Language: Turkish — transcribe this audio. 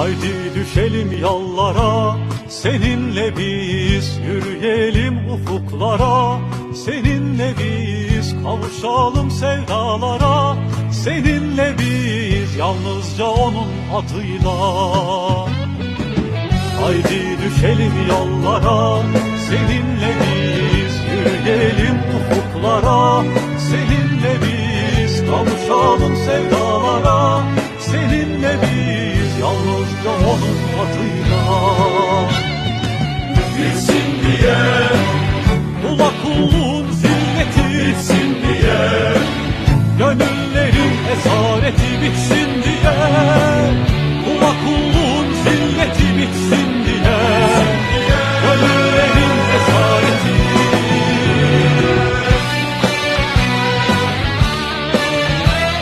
Haydi düşelim yollara Seninle biz yürüyelim ufuklara. Seninle biz kavuşalım sevdalara. Seninle biz yalnızca onun adıyla. Haydi düşelim yollara Seninle biz Bitsin diye, Kula kulluğun zilleti bitsin diye. Gönüllerin esareti bitsin